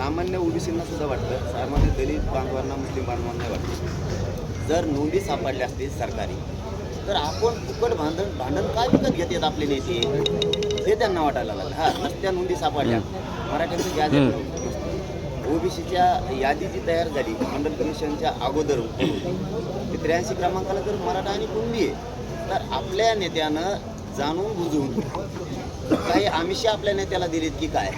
सामान्य ओबीसींना सुद्धा वाटतं. सामान्य दलित बांधवांना मुस्लिम बांधवांना वाटतं. जर नोंदी सापडल्या असतील सरकारी तर आपण फुकट भांडण भांडण काय विकत घेतात आपले नेते? हे त्यांना वाटायला लागलं. हा नसत्या नोंदी सापडल्या. मराठ्यांचं गॅजेट ओबीसीच्या यादी जी तयार झाली मंडल कमिशनच्या अगोदर ते त्र्याऐंशी क्रमांकाला जर मराठा आणि कुणबी आहे. तर आपल्या नेत्यानं जाणून बुजून काही आमिषे आपल्या नेत्याला दिलीत की काय?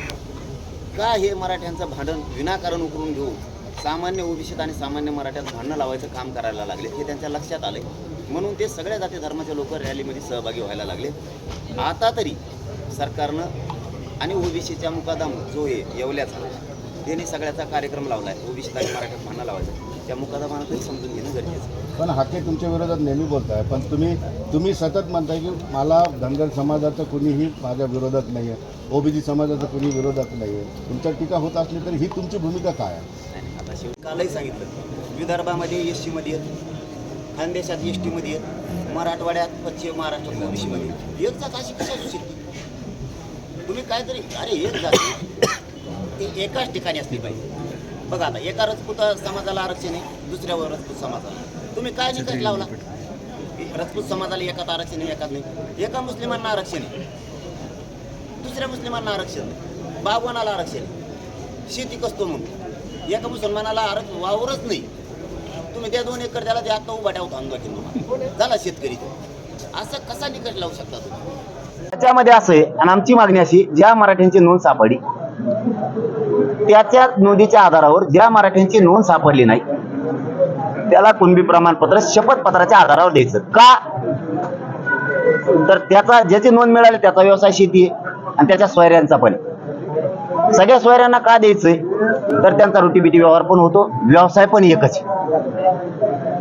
का हे मराठ्यांचं भांडण विनाकारण उकरून घेऊन सामान्य ओबीसीत आणि सामान्य मराठ्यात भांडणं लावायचं काम करायला लागले हे त्यांच्या लक्षात आले. म्हणून ते सगळ्या जाती धर्माचे लोक रॅलीमध्ये सहभागी व्हायला लागले. आता तरी सरकारनं आणि ओबीसीच्या मुकादम जो आहे येवल्याचा त्यांनी सगळ्याचा कार्यक्रम लावला आहे ओबीसीत आणि मराठ्यात भांडणं लावायचं. त्या मुकादमानं तरी समजून घेणं गरजेचं आहे. पण हाके तुमच्या विरोधात नेहमी बोलताय. पण तुम्ही तुम्ही सतत म्हणताय की मला धनगर समाजाचं कुणीही माझ्या विरोधात नाही आहे ओबीसी समाजाचं कुणी विरोधात नाही आहे तुमच्या टीका होत असली तरी ही तुमची भूमिका काय आहे? आता शेवटी कालही सांगितलं. विदर्भामध्ये एस टीमध्ये आहेत खानदेशात एस टीमध्ये आहेत मराठवाड्यात पश्चिम महाराष्ट्रात ओबीसीमध्ये. एक जात अशी कशा शकते तुम्ही काहीतरी अरे एक जात ते एकाच ठिकाणी असली पाहिजे. बघा आता एका राजपूत समाजाला आरक्षण आहे दुसऱ्यावर राजपूत समाजाला. तुम्ही काय निकष लावला? राजपूत समाजाला एकात आरक्षण आहे एकात नाही. एका मुस्लिमांना आरक्षण आहे. दुसऱ्या मुस्लिमांना आरक्षण नाही. बावनाला आरक्षण शेती कसतो म्हणून. एका मुसलमानाला आरक्षण वावरच नाही. तुम्ही त्या दोन एकर त्याला ते आता उभा ठेवता तुम्हाला झाला शेतकरी. तो. असं कसा निकष लावू शकता तुम्ही? त्याच्यामध्ये असं आहे आणि आमची मागणी अशी ज्या मराठ्यांची नोंद सापडली त्याच्या नोंदीच्या आधारावर ज्या मराठ्यांची नोंद सापडली नाही त्याला कुणबी प्रमाणपत्र शपथपत्राच्या आधारावर द्यायचं. का? तर त्याचा ज्याची नोंद मिळाली त्याचा व्यवसाय शेती आहे आणि त्याच्या सोयऱ्यांचा पण आहे. सगळ्या सोयऱ्यांना का द्यायचंय? तर त्यांचा रोटीबिटी व्यवहार पण होतो व्यवसाय पण एकच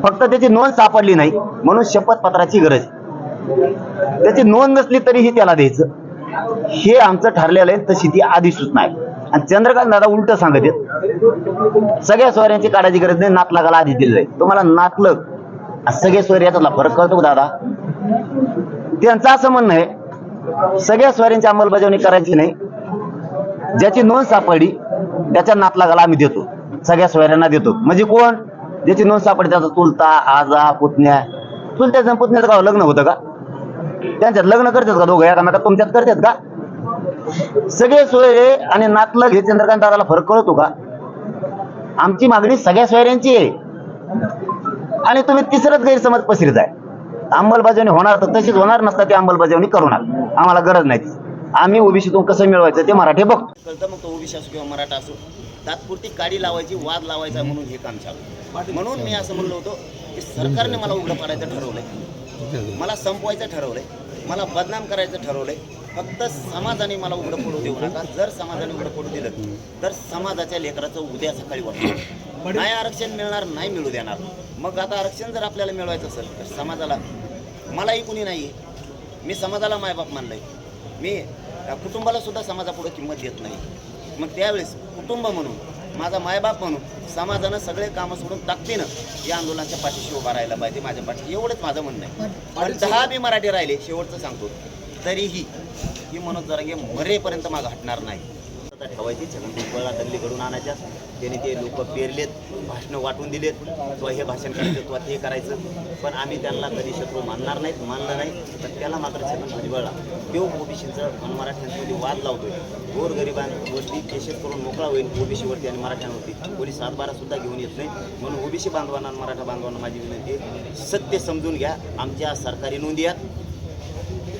फक्त त्याची नोंद सापडली नाही म्हणून शपथपत्राची गरज आहे. त्याची नोंद नसली तरीही त्याला द्यायचं. हे आमचं ठरलेलं आहे तशी ती आधी सूचना आहे आणि चंद्रकांत दादा उलट सांगत आहेत. सगळ्या सोयऱ्यांची काढायची गरज नाही नातलागाला आधी दिलेलं तुम्हाला नातलग सगळे सोयरे याच्यातला फरक कळतो दादा? त्यांचं असं म्हणणं आहे सगळ्या स्वाऱ्यांची अंमलबजावणी करायची नाही. ज्याची नोंद सापडली त्याच्या नातलागाला आम्ही देतो. सगळ्या सोयऱ्यांना देतो. म्हणजे कोण? ज्याची नोंद सापडली त्याचा चुलता आजा पुतण्या. चुलत्याचं पुतण्याचं गाव हो, लग्न होतं का? त्यांच्यात लग्न करतात का दोघं? एकामेका तुमच्यात करतात का? सगळे सोयरे आणि नातलग हे चंद्रकांत दादाला फरक कळतो का? आमची मागणी सगळ्या सोयऱ्यांची आहे. आणि तुम्ही तिसरंच गैरसमज पसरीत आहे. अंमलबजावणी होणार तर तशीच होणार नसता ती अंमलबजावणी करू नका. आम्हाला गरज नाही आम्ही ओबीसीतून कसं मिळवायचं ते मराठी बघतो. कळतं मग तो ओबीसी असो किंवा मराठा असो तात्पुरती काडी लावायची वाद लावायचा म्हणून हे काम चालू म्हणून मी असं म्हणलो होतो की सरकारने मला उघडं पाडायचं ठरवलंय. मला संपवायचं ठरवलंय. मला बदनाम करायचं ठरवलंय. फक्त समाजाने मला उघडं पडू देऊ नका. जर समाजाने उघडं पडू दिलं तर समाजाच्या लेकराचं उद्या सकाळी वाटतं. नाही आरक्षण मिळणार नाही मिळू देणार. मग आता आरक्षण जर आपल्याला मिळवायचं असेल तर समाजाला मलाही कुणी नाही आहे मी समाजाला मायबाप मानलंय. मी अ, कुटुंबाला सुद्धा समाजापुढे किंमत देत नाही. मग त्यावेळेस कुटुंब म्हणून माझा मायबाप म्हणून समाजानं सगळे कामं सोडून ताकदीनं या आंदोलनाच्या पाठीशी उभा राहायला पाहिजे माझ्या पाठी एवढंच माझं म्हणणं आहे. पण दहा बी मराठी राहिले शेवटचं सांगतो. तरीही ही मनोज जरांगे मरेपर्यंत माग हटणार नाही. ठेवायची छगन भुजबळला दल्ली आणायच्या. त्याने ते लोक पेरलेत भाषणं वाटून दिलेत. किंवा हे भाषण करायचं किंवा ते करायचं. पण आम्ही त्यांना कधी शत्रू मानणार नाहीत मानलं नाही. तर त्याला मात्र छगन भुजबळला तो ओबीसीचं मराठ्यांमध्ये वाद लावतोय. गोरगरिबांवरती केसेस करून मोकळा होईल ओबीसीवरती आणि मराठ्यांवरती. पोलीस सातबारा सुद्धा घेऊन येत नाही म्हणून ओबीसी बांधवांना मराठा बांधवांना माझी विनंती सत्य समजून घ्या. आमच्या सरकारी नोंदी आहेत.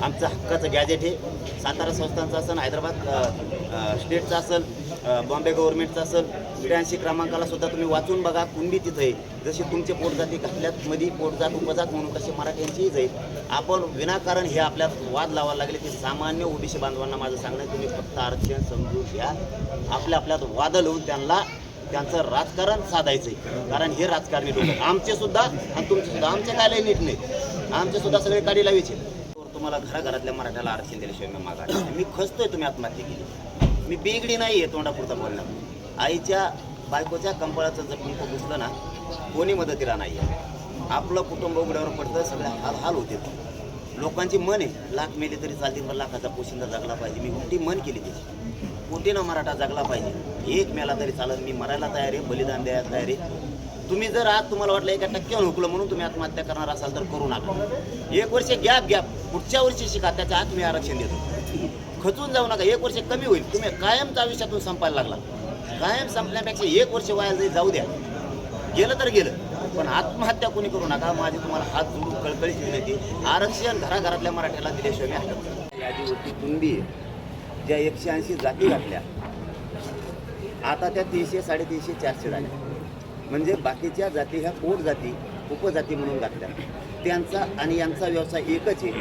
आमचं हक्काचं गॅजेट आहे सातारा संस्थांचं असेल हैदराबाद स्टेटचं असेल बॉम्बे गव्हर्नमेंटचं असेल त्र्याऐंशी क्रमांकाला सुद्धा तुम्ही वाचून बघा कुंडी तिथं आहे. जशी तुमचे पोटजाती घातल्यात मध्ये पोटजात उपजात म्हणून तसे मराठ्यांचीही जाईल आपण विनाकारण हे आपल्यात वाद लावायला लागले ते सामान्य ओबीसी बांधवांना माझं सांगणं तुम्ही फक्त आरक्षण समजून घ्या. आपल्या आपल्यात वाद लावून त्यांना त्यांचं राजकारण साधायचं आहे कारण हे राजकारणी लोक आमचे सुद्धा आणि तुमचे सुद्धा आमचे काय लय नीट नाही. आमचे सुद्धा सगळे काढी लावायचे तुम्हाला घराघरातल्या मराठ्याला आरक्षण दिल्याशिवाय मी मागा मी खचतोय तुम्ही आत्महत्या केली. मी बेगडी नाही आहे तोंडापुरता बोलणार आईच्या बायकोच्या कंपळाचं जर कुंप घुसलं ना कोणी मदतीला नाही आहे आपलं कुटुंब उघड्यावर पडतं सगळे हाल हाल होते. लोकांची मन आहे लाख मेले तरी चालतील पण लाखाचा पोशिंदा जगला पाहिजे. मी मोठी मन केली त्याची. कोटीनं मराठा जगला पाहिजे. एक मेला तरी चालत मी मरायला तयार आहे बलिदान द्यायला तयार आहे. तुम्ही जर आज तुम्हाला वाटलं एका टक्क्यावर हुकलं म्हणून तुम्ही आत्महत्या करणार असाल तर करू नका. एक वर्ष गॅप गॅप पुढच्या वर्षी शिका त्याच्या आत मी आरक्षण देतो. खचून जाऊ नका. एक वर्ष कमी होईल. तुम्ही कायमच्या आयुष्यातून संपायला लागला. कायम संपण्यापेक्षा एक वर्ष वाया जरी जाऊ द्या. गेलं तर गेलं. पण आत्महत्या कोणी करू नका. माझी तुम्हाला हात जोडून कळकळीची विनंती. आरक्षण घराघरातल्या मराठ्याला दिल्याशिवाय मी हटत यादी होती कुणबी आहे. ज्या एकशे ऐंशी जाती घातल्या आता त्या तीनशे साडेतीनशे चारशे झाल्या. म्हणजे बाकीच्या जाती ह्या पोट जाती उपजाती म्हणून घातल्या त्यांचा आणि यांचा व्यवसाय एकच आहे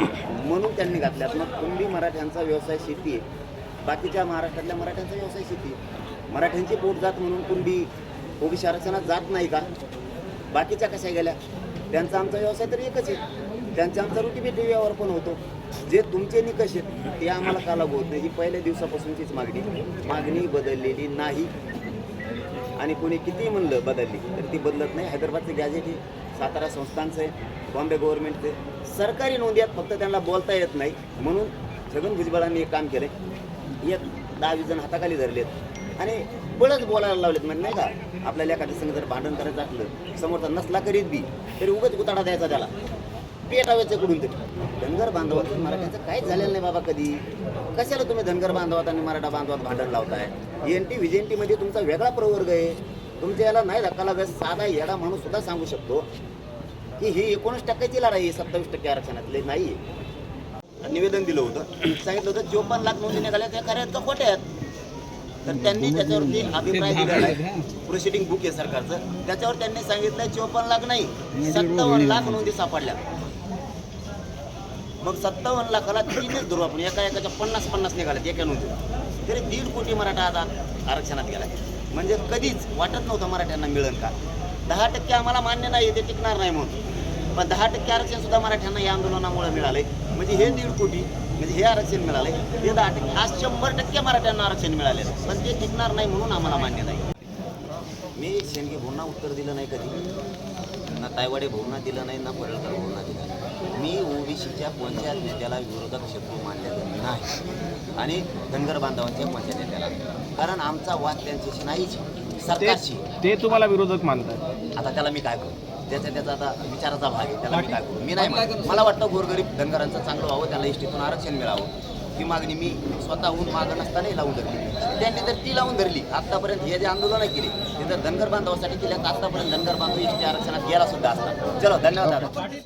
म्हणून त्यांनी घातल्यात. मग कुंभी मराठ्यांचा व्यवसाय शेती आहे. बाकीच्या महाराष्ट्रातल्या मराठ्यांचा व्यवसाय शेती आहे. मराठ्यांची पोटजात म्हणून कुंभी ओबीसी आरक्षणात जात नाही का? बाकीच्या कशा गेल्या? त्यांचा आमचा व्यवसाय तर एकच आहे. त्यांचा आमचा रुटीबेटी व्यवहार पण होतो. जे तुमचे निकष आहेत ते आम्हाला का लागू होत नाही? ही पहिल्या दिवसापासूनचीच मागणी मागणी बदललेली नाही. आणि कोणी कितीही म्हणलं बदलली तर ती बदलत नाही. हैदराबादचं गॅजेट हे सातारा संस्थांचं आहे बॉम्बे गव्हर्नमेंटचं सरकारी नोंदी आहेत फक्त त्यांना बोलता येत नाही. म्हणून छगन भुजबळांनी एक काम केलं एक दहा वीस जण हाताखाली धरलेत आणि बळच बोलायला लावलेत. म्हणजे नाही का आपल्याला एखाद्या संघ जर भांडण करायचं असलं समोरचा नसला करीत बी तरी उगाच गुताडा द्यायचा त्याला. पेटावायचं कुठून तरी. धनगर बांधवात. मराठ्याचं काहीच झालेलं नाही बाबा कधी. कशाला तुम्ही धनगर बांधवात आणि मराठा बांधवात भांडण लावताय? एन टी व्हिजेंटी मध्ये तुमचा वेगळा प्रवर्ग आहे. तुमच्या याला नाही धक्का लागत साधा येडा माणूस सुद्धा सांगू शकतो की ही एकोणीस टक्क्याची लढाई आहे सत्तावीस टक्के आरक्षणातले. नाही. निवेदन दिलं होतं. सांगितलं होतं चोपन्न लाख नोंदी निघाल्या त्या खऱ्यात का खोट्या आहेत तर त्यांनी त्याच्यावरती अभिप्राय दिलेला आहे. प्रोसिडिंग बुक आहे सरकारचं. त्याच्यावर त्यांनी सांगितलं चोपन्न लाख नाही सत्तावन्न लाख नोंदी सापडल्या. मग सत्तावन्न लाखाला तीनच धरू आपण. एका एकाच्या पन्नास पन्नास निघाल्यात एक नोंदी. तरी दीड कोटी मराठा आता आरक्षणात गेला म्हणजे कधीच वाटत नव्हतं मराठ्यांना मिळेल का? दहा टक्के आम्हाला मान्य नाही ते टिकणार नाही म्हणून. पण दहा टक्के आरक्षण सुद्धा मराठ्यांना या आंदोलनामुळे मिळाले म्हणजे हे दीड कोटी म्हणजे हे आरक्षण मिळाले हे दहा टक्के आज शंभर टक्के मराठ्यांना आरक्षण मिळाले पण ते टिकणार नाही म्हणून आम्हाला मान्य नाही. मी शेंडगे भाऊंना उत्तर दिलं नाही कधी. ना तायवाडे भाऊंना दिलं नाही ना पडळकर भाऊंना दिलं ओबीसीच्या पंचायत नेत्याला विरोधक शत्रू मानलेलं नाही? आणि धनगर बांधवांच्या पंचायत नेत्याला? कारण आमचा वाद त्यांच्याशी नाहीच सरकारशी. ते तुम्हाला विरोधक मानतात. आता त्याला मी काय करू? त्याचा त्याचा आता विचाराचा भाग आहे. त्याला मी काय करू? मी नाही. मला वाटतं गोरगरीब धनगरांचं चांगलं व्हावं त्याला इष्टीतून आरक्षण मिळावं. ही मागणी मी स्वतःहून मागं नसतानाही लावून धरली. त्यांनी तर ती लावून धरली. आतापर्यंत हे जे आंदोलनं केली ते जर धनगर बांधवासाठी केल्या तर आतापर्यंत धनगर बांधव एसटी आरक्षणात गेला सुद्धा असतात चलो धन्यवाद